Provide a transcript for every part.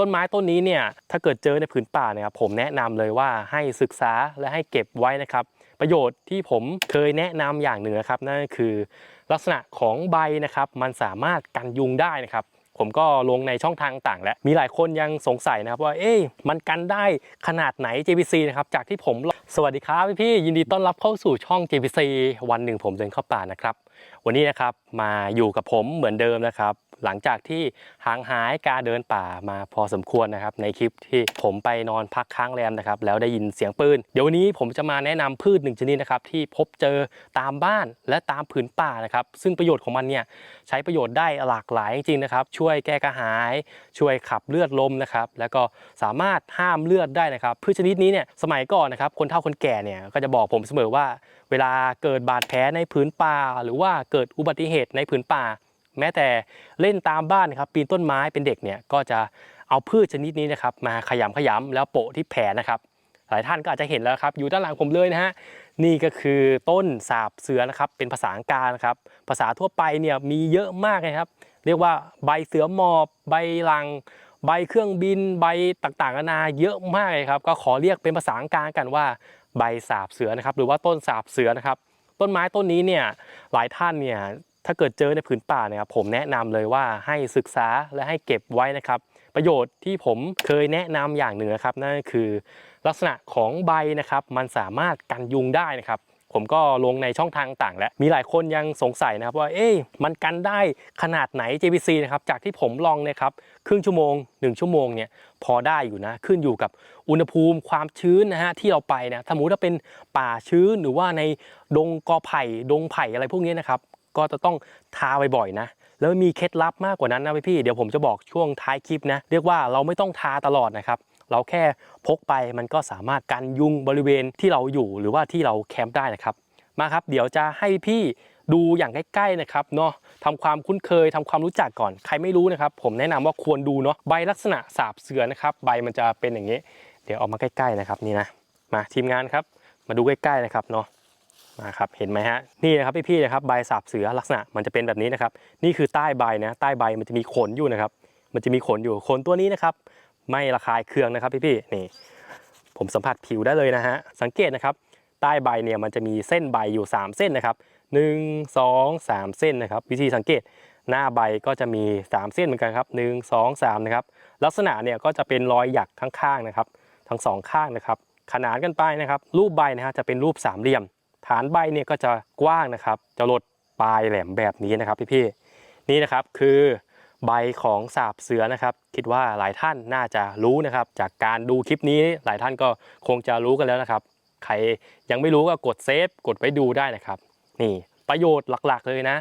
ต้นไม้ต้นนี้เนี่ยถ้าเกิดเจอในผืนป่านี่ยครับผมแนะนำเลยว่าให้ศึกษาและให้เก็บไว้นะครับ ประโยชน์ที่ผมเคยแนะนำอย่างหนึ่งนะครับนั่นก็คือลักษณะของใบนะครับ มันสามารถกันยุงได้นะครับผมก็ลงในช่องทางต่างแล้ว มีหลายคนยังสงสัยนะครับว่า เอ๊ะมันกันได้ขนาดไหน JVC นะครับ จากที่ผมลองสวัสดีครับพี่ๆยินดีต้อนรับเข้าสู่ช่อง JVC วันหนึ่งผมเดินเข้าป่านะครับวันนี้นะครับมาอยู่กับผมเหมือนเดิมนะครับ หลังจากที่ห่างหายการเดินป่ามาพอสมควรนะครับ ในคลิปที่ผมไปนอนพักค้างแรมนะครับ แล้วได้ยินเสียงปืน เดี๋ยววันนี้ผมจะมาแนะนำพืชหนึ่งชนิดนะครับที่พบเจอตามบ้านและตามผืนป่านะครับ ซึ่งประโยชน์ของมันเนี่ยใช้ประโยชน์ได้หลากหลายจริงๆนะครับ ช่วยแก้กระหาย ช่วยขับเลือดลมนะครับ แล้วก็สามารถห้ามเลือดได้นะครับพืชชนิดนี้เนี่ยสมัยก่อนนะครับคนเฒ่าคนแก่เนี่ยก็จะบอกผมเสมอว่า เวลาเกิดบาดแผลในผืนป่าหรือว่าเกิดอุบัติเหตุในผืนป่า แม้แต่เล่นตามบ้านนะครับปีนต้นไม้เป็นเด็กเนี่ยก็จะเอาพืชชนิดนี้นะครับมาขยำขยำแล้วโปะที่แผลนะครับหลายท่านก็อาจจะเห็นแล้วครับ อยู่ด้านหลังผมเลยนะฮะนี่ก็คือต้นสาบเสือนะครับ เป็นภาษาอังกฤษนะครับ ภาษาทั่วไปเนี่ยมีเยอะมากเลยครับ เรียกว่าใบเสือหมอบ ใบลัง ใบเครื่องบิน ใบต่างๆนานาเยอะมากเลยครับ ก็ขอเรียกเป็นภาษาอังกฤษกันว่าใบสาบเสือนะครับ หรือว่าต้นสาบเสือนะครับ ต้นไม้ต้นนี้เนี่ยหลายท่านเนี่ยถ้าเกิดเจอในผืนป่าเนี่ยครับผมแนะนำเลยว่าให้ศึกษาและให้เก็บไว้นะครับ ประโยชน์ที่ผมเคยแนะนำอย่างหนึ่งนะครับนั่นก็คือ ลักษณะของใบนะครับ มันสามารถกันยุงได้นะครับ ผมก็ลงในช่องทางต่าง แล้วมีหลายคนยังสงสัยนะครับว่าเอ๊ะมันกันได้ขนาดไหน JVC นะครับจากที่ผมลองเนะครับครึ่งชั่วโมง 1 ชั่วโมงเนี่ยพอได้อยู่นะขึ้นอยู่กับอุณหภูมิความชื้นนะฮะที่เราไปนะสมมติถ้าเป็นป่าชื้นหรือว่าในดงกอไผ่ดงไผ่อะไรพวกนี้นะครับก็จะต้องทาบ่อยๆนะ แล้วมีเคล็ดลับมากกว่านั้นนะพี่เดี๋ยวผมจะบอกช่วงท้ายคลิปนะ เรียกว่าเราไม่ต้องทาตลอดนะครับเราแค่พกไปมันก็สามารถกันยุงบริเวณที่เราอยู่หรือว่าที่เราแคมป์ได้นะครับ มาครับ เดี๋ยวจะให้พี่ดูอย่างใกล้ๆนะครับเนาะทำความคุ้นเคยทำความรู้จักก่อนใครไม่รู้นะครับ ผมแนะนำว่าควรดูเนาะใบลักษณะสาบเสือนะครับ ใบมันจะเป็นอย่างนี้ เดี๋ยวออกมาใกล้ๆนะครับนี่นะมาทีมงานครับ มาดูใกล้ๆนะครับเนาะ มาครับเห็นไหมฮะนี่นะครับพี่ๆนะครับใบสาบเสือลักษณะมันจะเป็นแบบนี้นะครับ นี่คือใต้ใบนะใต้ใบมันจะมีขนอยู่นะครับ มันจะมีขนอยู่ขนตัวนี้นะครับ ไม่ระคายเคืองนะครับพี่ๆนี่ ผมสัมผัสผิวได้เลยนะฮะสังเกตนะครับ ใต้ใบเนี่ยมันจะมีเส้นใบอยู่ 3 เส้นนะครับ 1 2 3 เส้นนะครับ วิธีสังเกตหน้าใบก็จะมี 3 เส้นเหมือนกันครับ 1 2 3 นะครับ ลักษณะเนี่ยก็จะเป็นรอยหยักข้างๆนะครับ ทั้งสองข้างนะครับ ขนานกันไปนะครับ รูปใบนะฮะจะเป็นรูปสามเหลี่ยม ฐานใบเนี่ยก็จะกว้างนะครับ จะลดปลายแหลมแบบนี้นะครับพี่ๆนี่นะครับคือใบของสาบเสือนะครับ คิดว่าหลายท่านน่าจะรู้นะครับ จากการดูคลิปนี้หลายท่านก็คงจะรู้กันแล้วนะครับ ใครยังไม่รู้ก็กดเซฟกดไว้ดูได้นะครับ นี่ประโยชน์หลักๆเลยนะ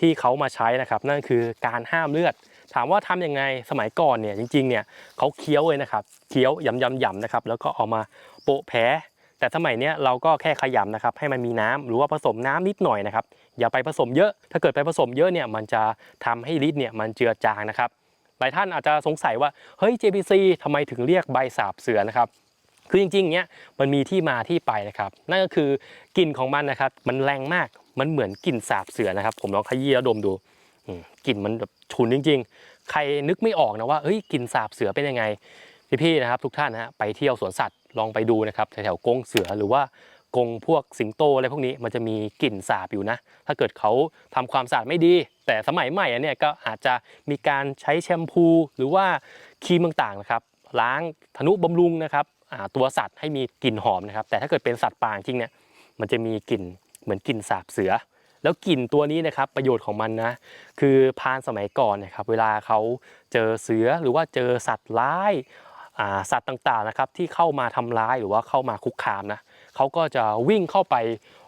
ที่เขามาใช้นะครับ นั่นคือการห้ามเลือด ถามว่าทำยังไงสมัยก่อนเนี่ยจริงๆเนี่ยเขาเคี้ยวเลยนะครับเคี้ยวยำๆๆนะครับ แล้วก็เอามาโปะแผล แต่สมัยนี้เราก็แค่ขยำนะครับให้มันมีน้ำหรือว่าผสมน้ำนิดหน่อยนะครับอย่าไปผสมเยอะ ถ้าเกิดไปผสมเยอะเนี่ยมันจะทำให้ฤทธิ์เนี่ยมันเจือจางนะครับหลายท่านอาจจะสงสัยว่าเฮ้ย JPC ทำไมถึงเรียกใบสาบเสือนะครับคือจริงๆเนี้ยมันมีที่มาที่ไปนะครับ นั่นก็คือกลิ่นของมันนะครับ มันแรงมากมันเหมือนกลิ่นสาบเสือนะครับ ผมลองขยี้แล้วดมดูกลิ่นมันแบบฉุนจริง ๆ ใครนึกไม่ออกนะว่าเฮ้ยกลิ่นสาบเสือเป็นยังไงพี่ๆนะครับ ทุกท่านนะฮะไปเที่ยวสวนสัตว์ ลองไปดูนะครับแถวๆกงเสือหรือว่ากงพวกสิงโตอะไรพวกนี้มันจะมีกลิ่นสาบอยู่นะ ถ้าเกิดเขาทำความสะอาดไม่ดี แต่สมัยใหม่อันเนี่ยก็อาจจะมีการใช้แชมพูหรือว่าครีมต่างๆนะครับล้างทนุบำรุงนะครับตัวสัตว์ให้มีกลิ่นหอมนะครับ แต่ถ้าเกิดเป็นสัตว์ป่าจริงเนี่ยมันจะมีกลิ่นเหมือนกลิ่นสาบเสือ แล้วกลิ่นตัวนี้นะครับประโยชน์ของมันนะคือพานสมัยก่อนนะครับเวลาเขาเจอเสือหรือว่าเจอสัตว์ร้าย สัตว์ต่างๆนะครับที่เข้ามาทำร้ายหรือว่าเข้ามาคุกคามนะเขาก็จะวิ่งเข้าไป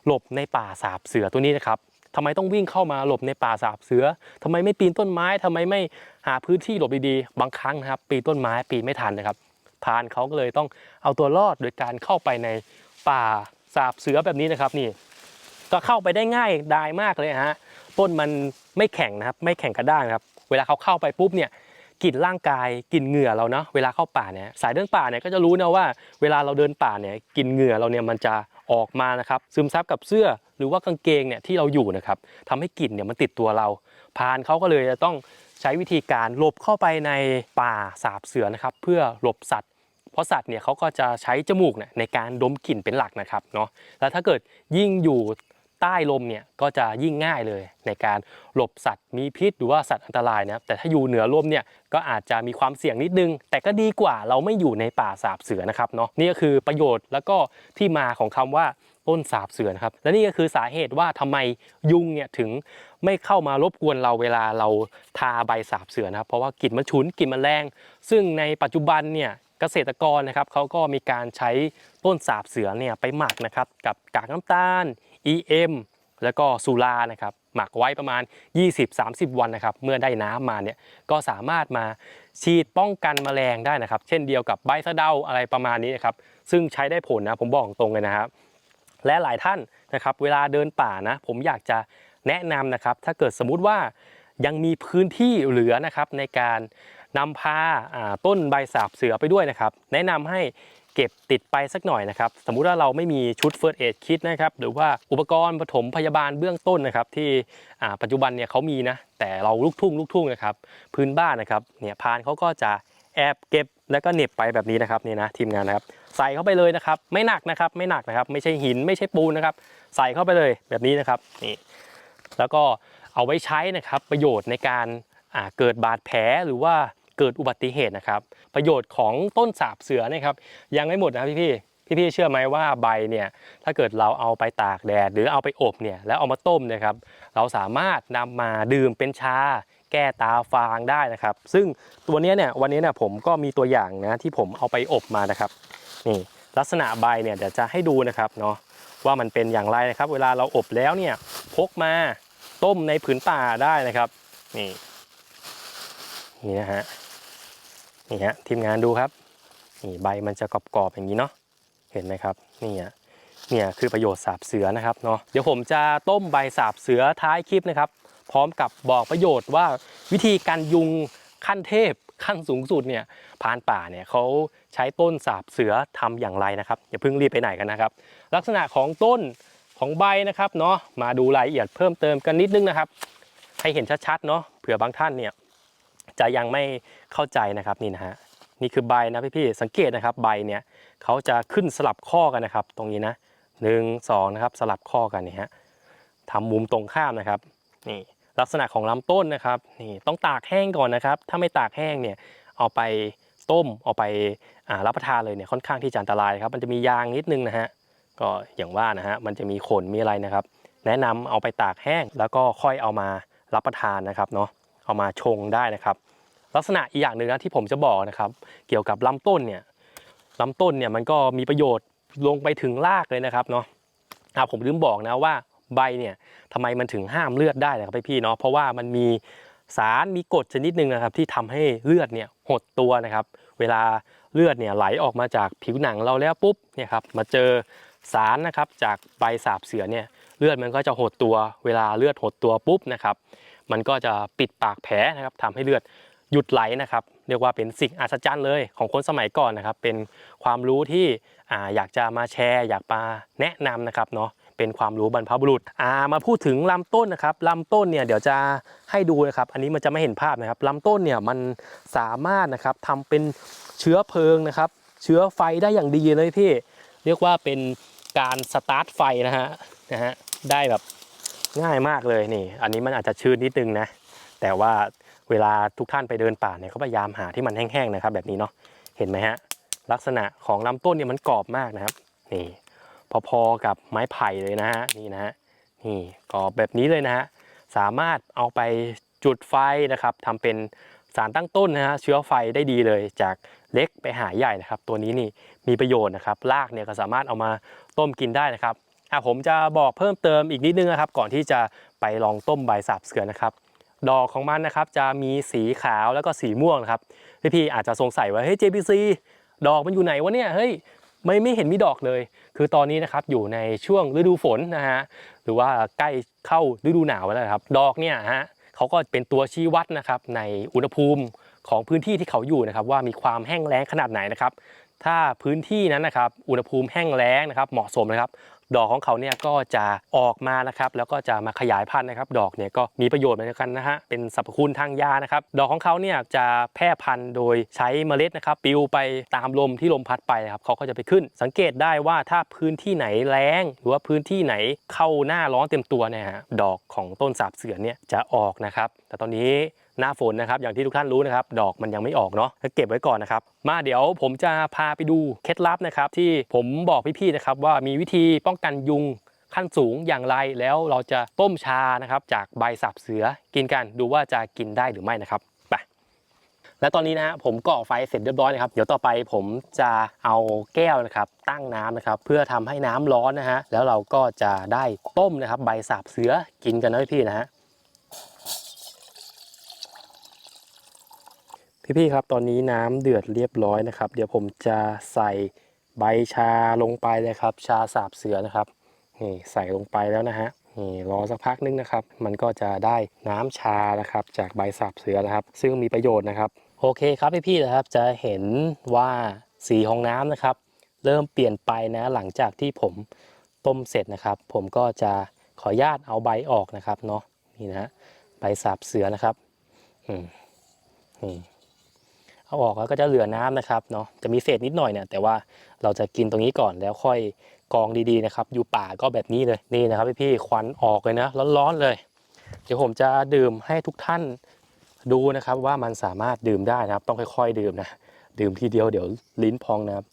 หลบในป่าสาบเสือตัวนี้นะครับทำไมต้องวิ่งเข้ามาหลบในป่าสาบเสือทำไมไม่ปีนต้นไม้ทำไมไม่หาพื้นที่หลบดีๆ บางครั้งนะครับ ปีนต้นไม้ปีนไม่ทันนะครับพานเขาก็เลยต้องเอาตัวรอดโดยการเข้าไปในป่าสาบเสือแบบนี้นะครับนี่ก็เข้าไปได้ง่ายดายมากเลยฮะต้นมันไม่แข็งนะครับ ไม่แข็งกระด้างครับ เวลาเขาเข้าไปปุ๊บเนี่ย กลิ่นร่างกายกลิ่นเหงื่อเราเนาะเวลาเข้าป่าเนี่ยสายเดินป่าเนี่ยก็จะรู้นะว่าเวลาเราเดินป่าเนี่ยกลิ่นเหงื่อเราเนี่ยมันจะออกมานะครับซึมซับกับเสื้อหรือว่ากางเกงเนี่ยที่เราอยู่นะครับทำให้กลิ่นเนี่ยมันติดตัวเราพานเขาก็เลยจะต้องใช้วิธีการหลบเข้าไปในป่าสาบเสือนะครับเพื่อหลบสัตว์ เพราะสัตว์เนี่ยเขาก็จะใช้จมูกเนี่ยในการดมกลิ่นเป็นหลักนะครับเนาะแล้วถ้าเกิดยิ่งอยู่ ใต้ลมเนี่ยก็จะยิ่งง่ายเลยในการหลบสัตว์มีพิษหรือว่าสัตว์อันตรายนะครับแต่ถ้าอยู่เหนือลมเนี่ยก็อาจจะมีความเสี่ยงนิดนึง แต่ก็ดีกว่าเราไม่อยู่ในป่าสาบเสือนะครับเนาะนี่ก็คือประโยชน์แล้วก็ที่มาของคำว่าต้นสาบเสือนะครับและนี่ก็คือสาเหตุว่าทำไมยุงเนี่ยถึงไม่เข้ามารบกวนเราเวลาเราทาใบสาบเสือนะครับเพราะว่ากลิ่นมันฉุนกลิ่นมันแรง ซึ่งในปัจจุบันเนี่ยเกษตรกรนะครับเขาก็มีการใช้ต้นสาบเสือเนี่ยไปหมักนะครับกับกากน้ำตาล EM แล้วก็สุรานะครับหมักไว้ประมาณ 20-30 วันนะครับเมื่อได้น้ำมาเนี่ยก็สามารถมาฉีดป้องกันแมลงได้นะครับ เช่นเดียวกับใบสะเดาอะไรประมาณนี้นะครับซึ่งใช้ได้ผลนะผมบอกตรงเลยนะครับและหลายท่านนะครับเวลาเดินป่านะ ผมอยากจะแนะนำนะครับถ้าเกิดสมมุติว่ายังมีพื้นที่เหลือนะครับในการนำพาอ่าต้นใบสาบเสือไปด้วยนะครับ แนะนำให้ เก็บติดไปสักหน่อยนะครับ สมมุติว่าเราไม่มีชุด First Aid Kit นะครับ หรือว่าอุปกรณ์ปฐมพยาบาลเบื้องต้นนะครับ ที่ปัจจุบันเนี่ยเขามีนะ แต่เราลูกทุ่งลูกทุ่งนะครับ พื้นบ้านนะครับ เนี่ยพานเขาก็จะแอบเก็บแล้วก็เหน็บไปแบบนี้นะครับนี่นะทีมงานนะครับ ใส่เข้าไปเลยนะครับ ไม่หนักนะครับ ไม่หนักนะครับ ไม่ใช่หินไม่ใช่ปูนนะครับ ใส่เข้าไปเลยแบบนี้นะครับนี่แล้วก็เอาไว้ใช้นะครับประโยชน์ในการเกิดบาดแผลหรือว่า เกิดอุบัติเหตุนะครับ ประโยชน์ของต้นสาบเสือเนะครับ ยังไม่หมดนะครับพี่พี่พี่ๆเชื่อไหมว่าใบเนี่ยถ้าเกิดเราเอาไปตากแดดหรือเอาไปอบเนี่ยแล้วเอามาต้มเนะครับเราสามารถนำมาดื่มเป็นชา แก้ตาฟางได้นะครับ ซึ่งตัวนี้เนี่ยวันนี้เนี่ยผมก็มีตัวอย่างนะที่ผมเอาไปอบมานะครับนี่ลักษณะใบเนี่ยเดี๋ยวจะให้ดูนะครับเนาะว่ามันเป็นอย่างไรนะครับ เวลาเราอบแล้วเนี่ยพกมาต้มในผืนป่าได้นะครับนี่นี่นะฮะ นี่ฮะทีมงานดูครับนี่ใบมันจะกรอบๆอย่างนี้เนาะเห็นไหมครับนี่อะเนี่ยคือประโยชน์สาบเสือนะครับเนาะเดี๋ยวผมจะต้มใบสาบเสือท้ายคลิปนะครับ พร้อมกับบอกประโยชน์ว่าวิธีการยุงขั้นเทพขั้นสูงสุดเนี่ยพานป่าเนี่ยเขาใช้ต้นสาบเสือทำอย่างไรนะครับอย่าเพิ่งรีบไปไหนกันนะครับ ลักษณะของต้นของใบนะครับเนาะมาดูรายละเอียดเพิ่มเติมกันนิดนึงนะครับ ให้เห็นชัดๆเนาะเผื่อบางท่านเนี่ย จะยังไม่เข้าใจนะครับนี่นะฮะนี่คือใบนะพี่ๆสังเกตนะครับใบเนี่ยเขาจะขึ้นสลับข้อกันนะครับ ตรงนี้นะหนึ่งสองนะครับสลับข้อกันนี่ฮะทำมุมตรงข้ามนะครับนี่ลักษณะของลำต้นนะครับนี่ต้องตากแห้งก่อนนะครับ ถ้าไม่ตากแห้งเนี่ยเอาไปต้มเอาไปรับประทานเลยเนี่ยค่อนข้างที่จะอันตรายครับมันจะมียางนิดนึงนะฮะก็อย่างว่านะฮะมันจะมีขนมีอะไรนะครับ แนะนำเอาไปตากแห้งแล้วก็ค่อยเอามารับประทานนะครับเนาะเอามาชงได้นะครับ ลักษณะอีกอย่างหนึ่งนะที่ผมจะบอกนะครับ เกี่ยวกับลำต้นเนี่ยลำต้นเนี่ยมันก็มีประโยชน์ลงไปถึงรากเลยนะครับเนาะอ่าผมลืมบอกนะว่าใบเนี่ยทำไมมันถึงห้ามเลือดได้นะครับพี่เนาะเพราะว่ามันมีสารมีกรดชนิดหนึ่งนะครับ ที่ทำให้เลือดเนี่ยหดตัวนะครับ เวลาเลือดเนี่ยไหลออกมาจากผิวหนังเราแล้วปุ๊บเนี่ยครับมาเจอสารนะครับจากใบสาบเสือเนี่ยเลือดมันก็จะหดตัว เวลาเลือดหดตัวปุ๊บนะครับ มันก็จะปิดปากแผลนะครับทำให้เลือด หยุดไหลนะครับ เรียกว่าเป็นสิ่งอัศจรรย์เลยของคนสมัยก่อนนะครับ เป็นความรู้ที่อ่าอยากจะมาแชร์ อยากมาแนะนำนะครับเนาะเป็นความรู้บรรพบุรุษอ่ามาพูดถึงลำต้นนะครับลำต้นเนี่ยเดี๋ยวจะให้ดูนะครับ อันนี้มันจะไม่เห็นภาพนะครับลำต้นเนี่ยมันสามารถนะครับทำเป็นเชื้อเพลิงนะครับ เชื้อไฟได้อย่างดีเลยพี่เรียกว่าเป็นการสตาร์ทไฟนะฮะนะฮะได้แบบง่ายมากเลยนี่ อันนี้มันอาจจะชื้นนิดนึงนะแต่ว่า เวลาทุกท่านไปเดินป่าเนี่ยเขาพยายามหาที่มันแห้งๆนะครับ แบบนี้เนาะเห็นไหมฮะลักษณะของลำต้นเนี่ยมันกรอบมากนะครับนี่พอๆกับไม้ไผ่เลยนะฮะนี่นะฮะนี่กรอบแบบนี้เลยนะฮะสามารถเอาไปจุดไฟนะครับทำเป็นสารตั้งต้นนะฮะเชื้อไฟได้ดีเลยจากเล็กไปหาใหญ่นะครับ ตัวนี้นี่มีประโยชน์นะครับรากเนี่ยก็สามารถเอามาต้มกินได้นะครับอะผมจะบอกเพิ่มเติมอีกนิดนึงนะครับ ก่อนที่จะไปลองต้มใบสาบเสือนะครับ ดอกของมันนะครับจะมีสีขาวแล้วก็สีม่วงนะครับพี่ๆอาจจะสงสัยว่าเฮ้ย JPC ดอกมันอยู่ไหนวะเนี่ยเฮ้ยไม่ไม่เห็นมีดอกเลย คือตอนนี้นะครับอยู่ในช่วงฤดูฝนนะฮะหรือว่าใกล้เข้าฤดูหนาวแล้วครับ ดอกเนี่ยฮะเขาก็เป็นตัวชี้วัดนะครับในอุณหภูมิของพื้นที่ที่เขาอยู่นะครับว่ามีความแห้งแล้งขนาดไหนนะครับ ถ้าพื้นที่นั้นนะครับอุณหภูมิแห้งแล้งนะครับเหมาะสมนะครับ ดอกของเขาเนี่ยก็จะออกมานะครับแล้วก็จะมาขยายพันธุ์นะครับ ดอกเนี่ยก็มีประโยชน์เหมือนกันนะฮะเป็นสรรพคุณทางยานะครับ ดอกของเขาเนี่ยจะแพร่พันธุ์โดยใช้เมล็ดนะครับปลิวไปตามลมที่ลมพัดไปครับเขาก็จะไปขึ้น สังเกตได้ว่าถ้าพื้นที่ไหนแล้ง หรือว่าพื้นที่ไหนเข้าหน้าร้อนเต็มตัวเนี่ยฮะดอกของต้นสาบเสือเนี่ยจะออกนะครับ แต่ตอนนี้ หน้าฝนนะครับ อย่างที่ทุกท่านรู้นะครับ ดอกมันยังไม่ออกเนาะก็เก็บไว้ก่อนนะครับ มาเดี๋ยวผมจะพาไปดูเคล็ดลับนะครับ ที่ผมบอกพี่ๆนะครับว่ามีวิธีป้องกันยุงขั้นสูงอย่างไรแล้วเราจะต้มชานะครับ จากใบสับเสือกินกันดูว่าจะกินได้หรือไม่นะครับไปและตอนนี้นะฮะผมก่อไฟเสร็จเรียบร้อยนะครับ เดี๋ยวต่อไปผมจะเอาแก้วนะครับ ตั้งน้ำนะครับ เพื่อทำให้น้ำร้อนนะฮะแล้วเราก็จะได้ต้มนะครับ ใบสับเสือกินกันนะพี่ๆนะฮะ พี่ๆครับตอนนี้น้ำเดือดเรียบร้อยนะครับ เดี๋ยวผมจะใส่ใบชาลงไปเลยครับ ชาสาบเสือนะครับนี่ใส่ลงไปแล้วนะฮะนี่รอสักพักนึงนะครับ มันก็จะได้น้ำชานะครับ จากใบสาบเสือนะครับ ซึ่งมีประโยชน์นะครับ โอเคครับพี่ๆนะครับจะเห็นว่าสีของน้ำนะครับ เริ่มเปลี่ยนไปนะหลังจากที่ผมต้มเสร็จนะครับ ผมก็จะขออนุญาตเอาใบออกนะครับเนาะนี่นะฮะใบสาบเสือนะครับอืมนี่ เอาออกแล้วก็จะเหลือน้ำนะครับเนาะจะมีเศษนิดหน่อยเนี่ยแต่ว่าเราจะกินตรงนี้ก่อนแล้วค่อยกองดีๆนะครับอยู่ป่าก็แบบนี้เลยนี่นะครับพี่ๆควันออกเลยนะร้อนๆเลย เดี๋ยวผมจะดื่มให้ทุกท่านดูนะครับว่ามันสามารถดื่มได้นะครับ ต้องค่อย ๆ ดื่มนะดื่มทีเดียวเดี๋ยวลิ้นพองนะครับ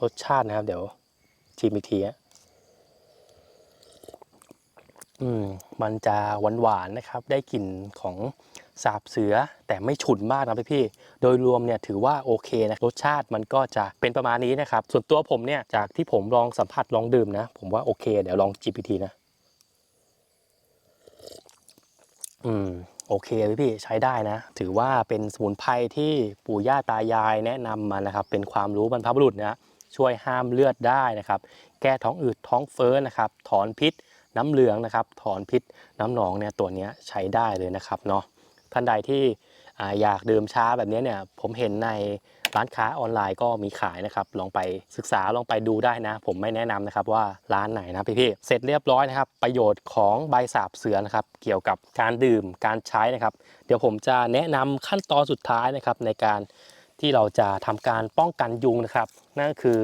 รสชาตินะครับ เดี๋ยวชิมอีกทีฮะ อืมมันจะหวานๆนะครับ ได้กลิ่นของสาบเสือแต่ไม่ฉุนมากนะพี่พี่โดยรวมเนี่ยถือว่าโอเคนะรสชาติมันก็จะเป็นประมาณนี้นะครับ ส่วนตัวผมเนี่ยจากที่ผมลองสัมผัสลองดื่มนะ ผมว่าโอเค เดี๋ยวลองจิบอีกทีนะ อืมโอเคพี่พี่ใช้ได้นะ ถือว่าเป็นสมุนไพรที่ปู่ย่าตายายแนะนำมานะครับ เป็นความรู้บรรพบุรุษนะช่วยห้ามเลือดได้นะครับ แก้ท้องอืดท้องเฟ้อนะครับ ถอนพิษ น้ำเหลืองนะครับ ถอนพิษน้ำหนองเนี่ยตัวนี้ใช้ได้เลยนะครับเนาะท่านใดที่อยากดื่มชาแบบนี้เนี่ยผมเห็นในร้านค้าออนไลน์ก็มีขายนะครับ ลองไปศึกษาลองไปดูได้นะ ผมไม่แนะนำนะครับว่าร้านไหนนะพี่ๆเสร็จเรียบร้อยนะครับ ประโยชน์ของใบสาบเสือนะครับ เกี่ยวกับการดื่มการใช้นะครับ เดี๋ยวผมจะแนะนำขั้นตอนสุดท้ายนะครับ ในการที่เราจะทำการป้องกันยุงนะครับ นั่นคือ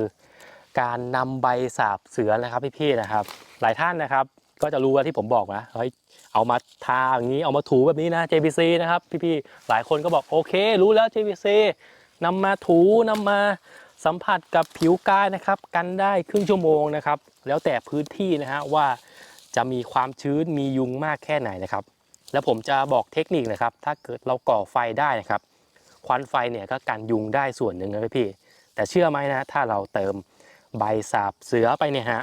การนำใบสาบเสือนะครับพี่ๆนะครับ หลายท่านนะครับ ก็จะรู้ว่าที่ผมบอกนะเฮ้ยเอามาทาอย่างนี้เอามาถูแบบนี้นะ JPC นะครับพี่ๆหลายคนก็บอกโอเค รู้แล้ว JPC นำมาถูนำมาสัมผัสกับผิวกายนะครับ กันได้ครึ่งชั่วโมงนะครับ แล้วแต่พื้นที่นะฮะว่าจะมีความชื้นมียุงมากแค่ไหนนะครับ แล้วผมจะบอกเทคนิคนะครับ ถ้าเกิดเราก่อไฟได้นะครับ ควันไฟเนี่ยก็กันยุงได้ส่วนหนึ่งนะพี่แต่เชื่อไหมนะ ถ้าเราเติมใบสาบเสือไปเนี่ยฮะ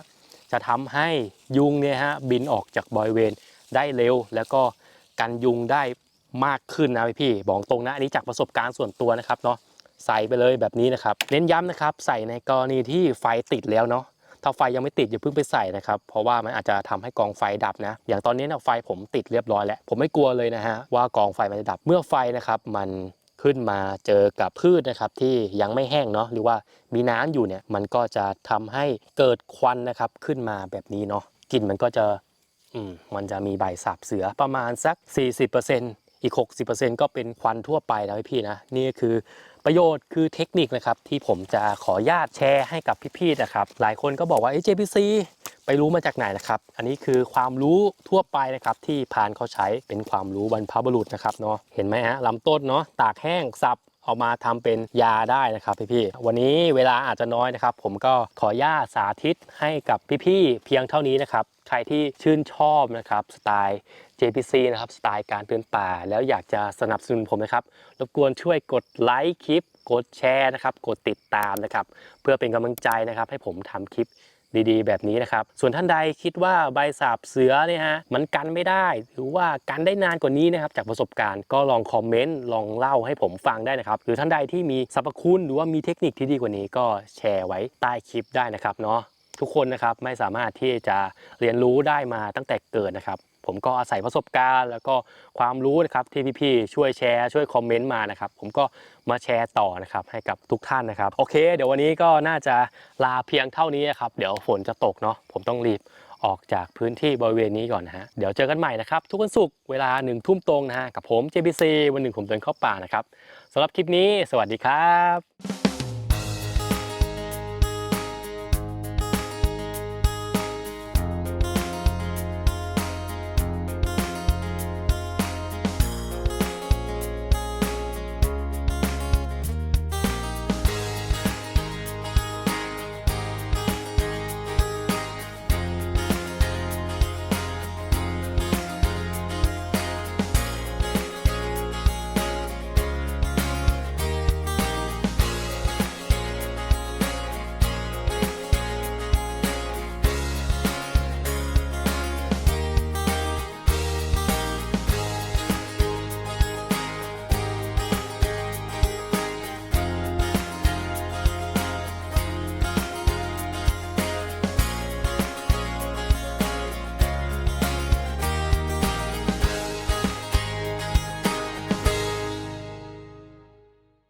จะทำให้ยุงเนี่ยฮะบินออกจากบริเวณได้เร็ว แล้วก็กันยุงได้มากขึ้นนะพี่บอกตรงนะอันนี้จากประสบการณ์ส่วนตัวนะครับเนาะใส่ไปเลยแบบนี้นะครับ เน้นย้ำนะครับ ใส่ในกรณีที่ไฟติดแล้วเนาะถ้าไฟยังไม่ติดอย่าเพิ่งไปใส่นะครับ เพราะว่ามันอาจจะทำให้กองไฟดับนะ อย่างตอนนี้เนี่ยไฟผมติดเรียบร้อยแล้ว ผมไม่กลัวเลยนะฮะว่ากองไฟมันจะดับ เมื่อไฟนะครับมัน ขึ้นมาเจอกับพืชนะครับที่ยังไม่แห้งเนาะหรือว่ามีน้ำอยู่เนี่ยมันก็จะทำให้เกิดควันนะครับขึ้นมาแบบนี้เนาะกลิ่นมันก็จะอืมมันจะมีใบสาบเสือประมาณสัก 40%อีก 60%ก็เป็นควันทั่วไปนะพี่นะนี่คือประโยชน์คือเทคนิคนะครับที่ผมจะขอญาตแชร์ให้กับพี่ๆนะครับ หลายคนก็บอกว่าเอ้ JPC ไปรู้มาจากไหนนะครับ อันนี้คือความรู้ทั่วไปนะครับที่พานเขาใช้เป็นความรู้บรรพบุรุษนะครับเนาะเห็นไหมฮะลำต้นเนาะตากแห้งสับเอามาทำเป็นยาได้นะครับพี่ๆวันนี้เวลาอาจจะน้อยนะครับ ผมก็ขอญาตสาธิตให้กับพี่ๆเพียงเท่านี้นะครับใครที่ชื่นชอบนะครับสไตล์ JPC นะครับสไตล์การเดินป่า แล้วอยากจะสนับสนุนผมนะครับ รบกวนช่วยกดไลค์คลิป กดแชร์นะครับ กดติดตามนะครับ เพื่อเป็นกำลังใจนะครับ ให้ผมทำคลิป ดีๆ แบบนี้นะครับ ส่วนท่านใดคิดว่าใบสาบเสือเนี่ยฮะมันกันไม่ได้ หรือว่ากันได้นานกว่านี้นะครับจากประสบการณ์ก็ลองคอมเมนต์ลองเล่าให้ผมฟังได้นะครับ หรือท่านใดที่มีสรรพคุณหรือว่ามีเทคนิคที่ดีกว่านี้ก็แชร์ไว้ใต้คลิปได้นะครับเนาะทุกคนนะครับไม่สามารถที่จะเรียนรู้ได้มาตั้งแต่เกิดนะครับ ผมก็อาศัยประสบการณ์ แล้วก็ความรู้นะครับที่พี่ๆช่วยแชร์ช่วยคอมเมนต์มานะครับ ผมก็มาแชร์ต่อนะครับให้กับทุกท่านนะครับ โอเค เดี๋ยววันนี้ก็น่าจะลาเพียงเท่านี้นะครับ เดี๋ยวฝนจะตกเนาะผมต้องรีบออกจากพื้นที่บริเวณนี้ก่อนนะฮะเดี๋ยวเจอกันใหม่นะครับ ทุกวันศุกร์เวลาหนึ่งทุ่มตรงนะฮะกับผม JBC วันหนึ่งผมเดินเข้าป่านะครับสำหรับคลิปนี้ สวัสดีครับ